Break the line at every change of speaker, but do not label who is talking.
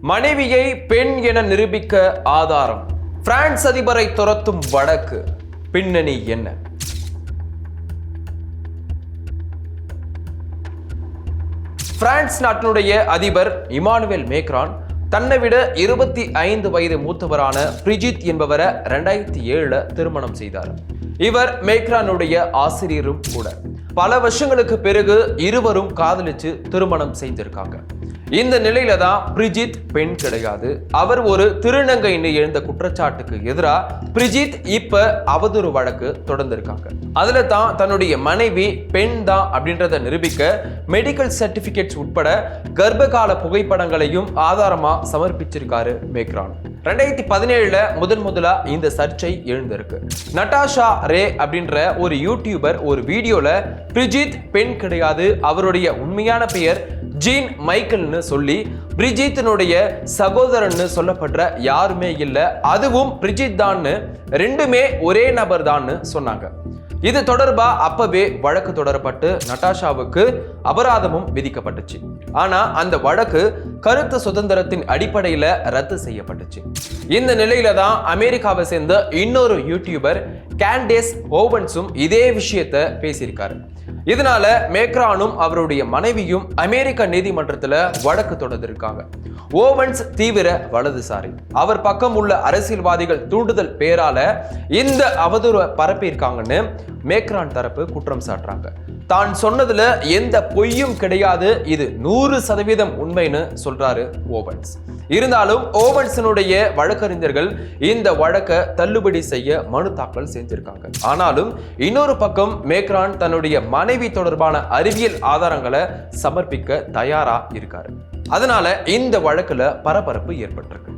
மனைவியை பெண் என நிரூபிக்க ஆதாரம். பிரான்ஸ் அதிபரை துரத்தும் வழக்கு பின்னணி என்ன? பிரான்ஸ் நாட்டினுடைய அதிபர் இமானுவேல் மேக்ரான் தன்னை விட இருபத்தி ஐந்து வயது மூத்தவரான பிரிஜித் என்பவரை ரெண்டாயிரத்தி ஏழுல திருமணம் செய்தார். இவர் மேக்ரானுடைய ஆசிரியரும் கூட. பல வருஷங்களுக்கு பிறகு இருவரும் காதலிச்சு திருமணம் செய்திருக்காங்க. இந்த நிலையில தான் பிரிஜித் பெண் கிடையாது. அவர் ஒரு திருநங்கைன்னு எழுந்த குற்றச்சாட்டுக்கு எதிராக பிரிஜித் இப்ப அவதூறு வழக்கு தொடர்ந்திருக்காங்க. அதுல தான் தன்னுடைய மனைவி பெண் தான் அப்படின்றத நிரூபிக்க மெடிக்கல் சர்டிபிகேட்ஸ் உட்பட கர்ப்பகால புகைப்படங்களையும் ஆதாரமா சமர்ப்பிச்சிருக்காரு மேக்ரான். ரெண்டாயிரத்தி பதினேழுல முதன் முதலா இந்த சர்ச்சை எழுந்திருக்கு. நட்டாஷா ரே அப்படின்ற ஒரு யூடியூபர் ஒரு வீடியோல பிரிஜித் பெண் கிடையாது அவருடைய உண்மையான பெயர் ஜீன் மைக்கேல்னு சொல்லி பிரிஜித்தினுடைய சகோதரன்னு சொல்லப்படுற யாருமே இல்லை. அதுவும் பிரிஜித் தான்னு ரெண்டுமே ஒரே நபர் தான்னு சொன்னாங்க. இது தொடர்பா அப்பவே வழக்கு தொடரப்பட்டு நட்டாஷாவுக்கு அபராதமும் விதிக்கப்பட்டுச்சு. ஆனா அந்த வழக்கு கருத்து சுதந்திரத்தின் அடிப்படையில ரத்து செய்யப்பட்டுச்சு. இந்த நிலையில தான் அமெரிக்காவை சேர்ந்த இன்னொரு யூடியூபர் கேண்டேஸ் ஓவன்ஸும் இதே விஷயத்த பேசியிருக்காரு. இதனால மேக்ரானும் அவருடைய மனைவியும் அமெரிக்க நீதிமன்றத்துல வழக்கு தொடர்ந்திருக்காங்க ஓவன்ஸ் தீவிர வலதுசாரி. அவர் பக்கம் உள்ள அரசியல்வாதிகள் தூண்டுதல் பேரால இந்த அவதூறு பரப்பியிருக்காங்கன்னு மேக்ரான் தரப்பு குற்றம் சாட்டுறாங்க. தான் சொன்னதுல எந்த பொய்யும் கிடையாது. இது நூறு சதவீதம் உண்மைன்னு சொல்றாரு ஓவன்ஸ். இருந்தாலும் ஓவன்ஸினுடைய வழக்கறிஞர்கள் இந்த வழக்கை தள்ளுபடி செய்ய மனு தாக்கல் செஞ்சிருக்காங்க. ஆனாலும் இன்னொரு பக்கம் மேக்ரான் தன்னுடைய மனைவி தொடர்பான அறிவியல் ஆதாரங்களை சமர்ப்பிக்க தயாரா இருக்காரு. அதனால இந்த வழக்குல பரபரப்பு ஏற்பட்டிருக்கு.